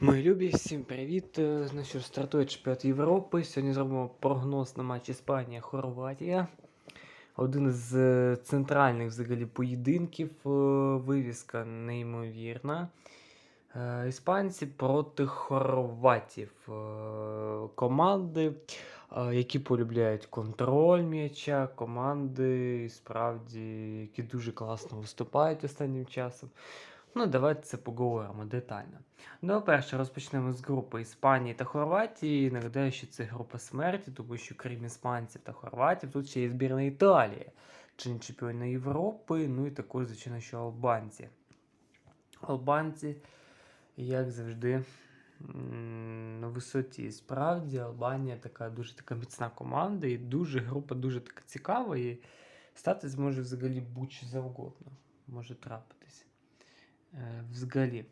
Мої любі, всім привіт. Е, ж, стартує чемпіонат Європи. Сьогодні зробимо прогноз на матч Іспанія-Хорватія. Один з е, центральних взагалі поєдинків. Е, Вивіска неймовірна. Іспанці проти хорватів. Команди, які полюбляють контроль м'яча, команди, справді, які дуже класно виступають останнім часом. Ну, давайте це поговоримо детально. Ну, перше, розпочнемо з групи Іспанії та Хорватії. Нагадаю, що це група смерті, тому що крім іспанців та хорватів, тут ще є збірна Італії, член чемпіона Європи, ну і також, звичайно, що албанці. Албанці, як завжди, на висоті. Справді, Албанія така дуже така міцна команда, і дуже група дуже така цікава, і стати зможе взагалі будь-що завгодно. Може трапитися. Е, Взагалі.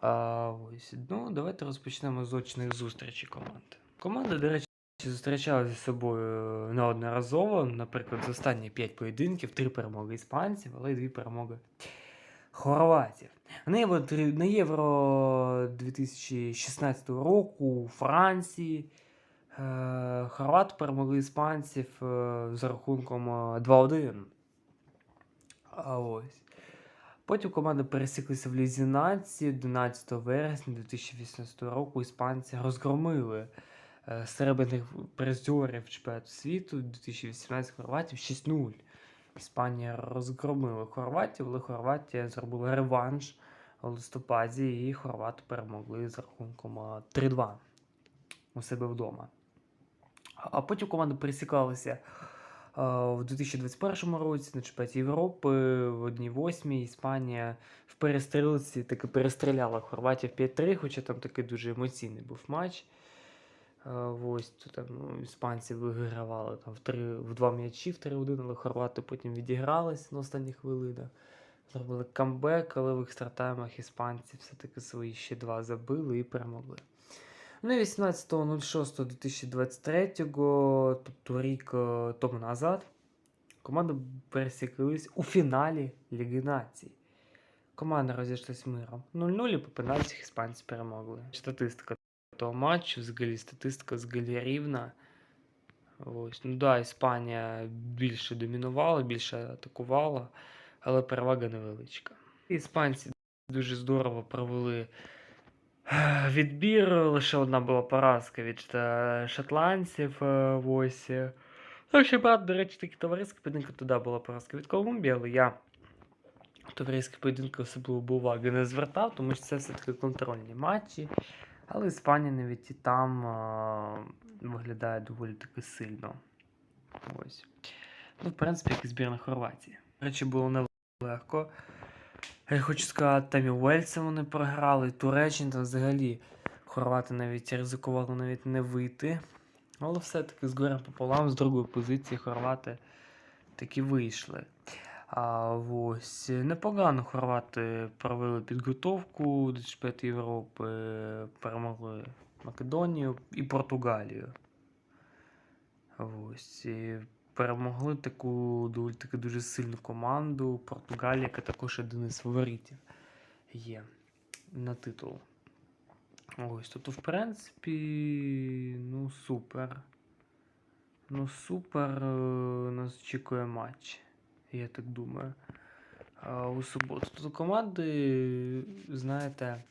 А, ось. Ну, давайте розпочнемо з очних зустрічей команд. Команди, до речі, зустрічалися з собою неодноразово. Наприклад, за останні 5 поєдинків, 3 перемоги іспанців, але й 2 перемоги хорватів. На Євро, на Євро 2016 року у Франції е, хорвати перемогли іспанців е, за рахунком е, 2-1. А ось. Потім команди пересіклися в Лізі нації 11 вересня 2018 року. Іспанці розгромили е, серебряних призерів чемпіонату світу 2018 Хорватів 6-0. Іспанія розгромила Хорватів, але Хорватія зробила реванш у листопаді, і хорвати перемогли з рахунком 3-2 у себе вдома. А потім команди пересікалися в 2021 році на чемпіонаті Європи в 1-8 Іспанія в перестрілці таки перестріляла Хорватію в 5-3, хоча там такий дуже емоційний був матч. Ось тут там ну, іспанці вигравали там в, три, в два м'ячі в 3-1, але хорвати потім відігрались на останніх хвилинах. Зробили камбек, але в екстратаймах іспанці все-таки свої ще два забили і перемогли. Ну і 18.06.2023, тобто рік е, тому назад, команди пересіклись у фіналі Ліги Націй. Команди розійшлись миром 0-0 і по пенальтях іспанці перемогли. Статистика того матчу, взагалі статистика взагалі рівна. Ось. Ну да, Іспанія більше домінувала, більше атакувала, але перевага невеличка. Іспанці дуже здорово провели відбір. Лише одна була поразка від е, шотландців. е, Ось. е. Ну, ще брат, до речі, такі товариські поєдинки туди була поразка від Колумбії, але я товариські поєдинки особливо уваги не звертав, тому що це все-таки контрольні матчі. Але Іспанія навіть і там а, виглядає доволі таки сильно. Ось. Ну, в принципі, як і збірна Хорватії. До речі, було нелегко. Я хочу сказати, там і Уельцем вони програли, і Туреччина там взагалі хорвати навіть ризикували навіть не вийти. Але все-таки з горем пополам, з другої позиції хорвати таки вийшли. А ось непогано хорвати провели підготовку до чемпіонату Європи, перемогли Македонію і Португалію. Ось. Перемогли таку доволі таки дуже сильну команду. Португалія, яка також один із фаворитів є на титул. Ось. Тобто, в принципі, ну супер. Ну, супер. е, Нас очікує матч я так думаю. У суботу. Тут команди, знаєте,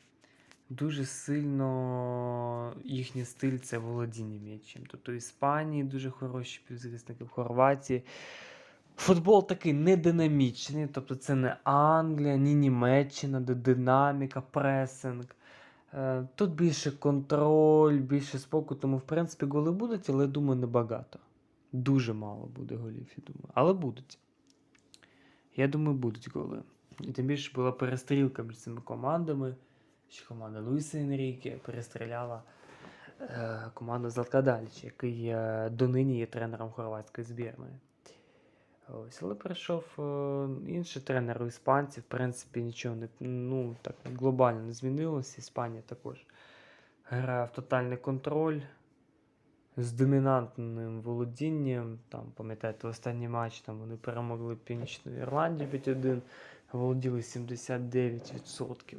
дуже сильно їхній стиль це володіння м'ячем. Тобто в Іспанії дуже хороші півзахисники, в Хорватії. Футбол такий не динамічний, тобто це не Англія, ні Німеччина, де динаміка, пресинг. Е, Тут більше контроль, більше спокою, тому в принципі голи будуть, але думаю, небагато. Дуже мало буде голів, я думаю. Але будуть. Я думаю, будуть голи. І тим більше була перестрілка між цими командами. Що команда Луїса Енріке перестріляла е, команду Златка Даліча, який е, донині є тренером хорватської збірної. Ось, але прийшов е, інший тренер у іспанців. В принципі, нічого не ну, так, глобально не змінилося. Іспанія також грає в тотальний контроль з домінантним володінням. Там, пам'ятаєте, останній матч там вони перемогли Північну Ірландію 5-1, володіли 79%.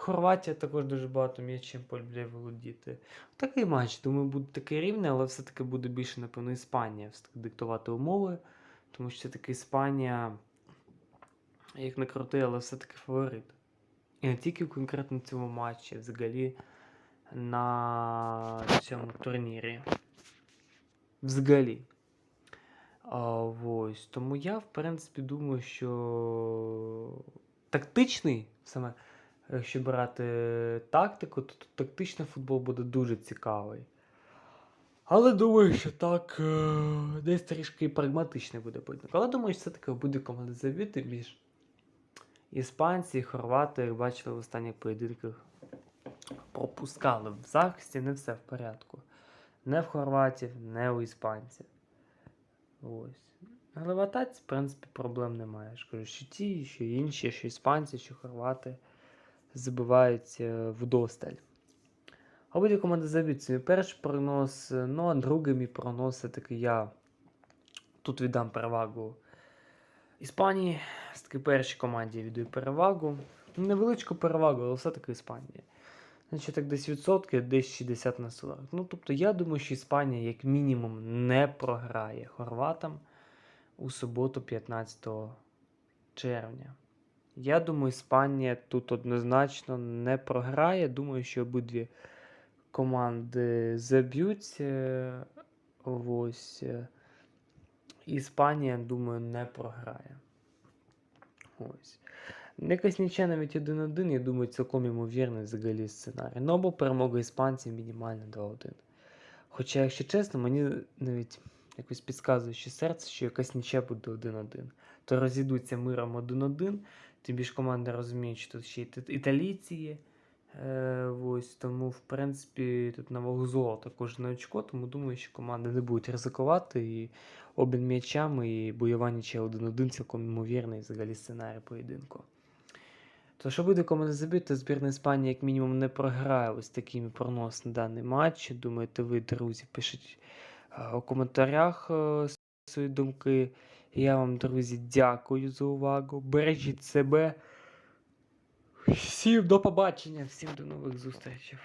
Хорватія також дуже багато м'ячем полюбляє володіти. Такий матч, думаю, буде такий рівний, але все-таки буде більше, напевно, Іспанія все-таки диктувати умови. Тому що все-таки Іспанія, як не крути, але все-таки фаворит. І не тільки в конкретно цьому матчі, взагалі на цьому турнірі. Взагалі. А, ось. Тому я, в принципі, думаю, що тактичний, саме якщо брати тактику, то тут тактичний футбол буде дуже цікавий. Але думаю, що так е, десь трішки прагматичний буде поєдинок. Але думаю, що все-таки буде команда забити між іспанці і хорвати, як бачили в останніх поєдинках, пропускали в захисті, не все в порядку. Не в хорватів, не у іспанців. Ось. Але в атаці, в принципі, проблем немає. Я ж кажу, що ті, що інші, що іспанці, що хорвати забиваються вдосталь. А буде команда забить свій перший прогноз, ну а другий мій прогноз все-таки я тут віддам перевагу Іспанії. Все-таки першій команді я віддаю перевагу. Невеличку перевагу, але все-таки Іспанія. Значить, так десь відсотки, десь 60 на 40. Ну, тобто, я думаю, що Іспанія, як мінімум, не програє хорватам у суботу, 15 червня. Я думаю, Іспанія тут однозначно не програє. Думаю, що обидві команди заб'ються. Ось. е, Іспанія, думаю, не програє. Ось. Нічия навіть 1-1, я думаю, цілком ймовірний взагалі сценарій. Ну або перемога іспанців мінімально 2-1. Хоча, якщо чесно, мені навіть якось підказує ще серце, що якась нічия буде 1-1. То розійдуться миром 1-1, тим більше команда розуміє, що тут ще й італійці є. Е, ось, тому, в принципі, тут на вагу золота кожне очко, тому думаю, що команди не будуть ризикувати. І обмін м'ячами і бойова нічия 1-1 цілком ймовірний взагалі сценарій поєдинку. То що буде команда забити, збірна Іспанії як мінімум не програє ось такими прогноз на даний матч. Думаєте, ви, друзі, пишіть е, у коментарях е, свої думки. Я вам, друзі, дякую за увагу. Бережіть себе. Всім до побачення, всім до нових зустрічей.